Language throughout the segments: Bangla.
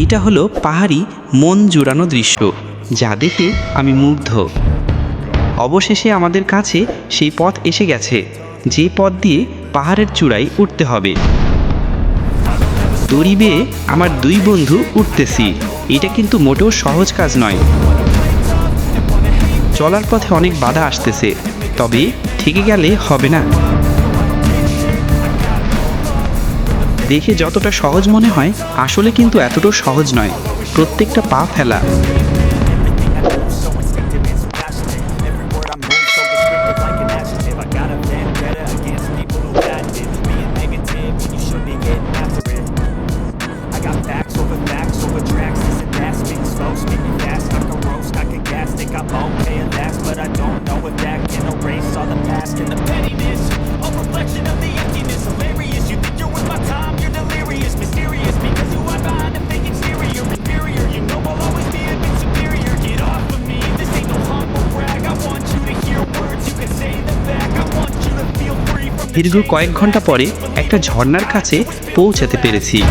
এইটা হলো পাহাড়ি মন জুড়ানো দৃশ্য, যা দেখে আমি মুগ্ধ। অবশেষে আমাদের কাছে সেই পথ এসে গেছে, যে পথ দিয়ে পাহাড়ের চূড়ায় উঠতে হবে। দড়ি বেয়ে আমার দুই বন্ধু উঠতেছি, এটা কিন্তু মোটেও সহজ কাজ নয়। চলার পথে অনেক বাধা আসতেছে, তবে থেকে গেলে হবে না। দেখে যতটা সহজ মনে হয় আসলে কিন্তু এতটাও সহজ নয় প্রত্যেকটা পা ফেলা got okay at last, but I don't know if that can erase all the past and the pettiness. দীর্ঘ কয়েক ঘণ্টা পরে একটা ঝর্নার কাছে পৌঁছাতে পেরেছি।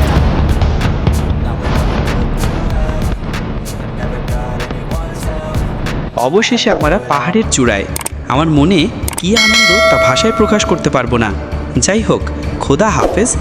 অবশেষে আমরা পাহাড়ের চূড়ায়। আমার মনে কি আনন্দ তা ভাষায় প্রকাশ করতে পারব না। যাই হোক, খোদা হাফেজ।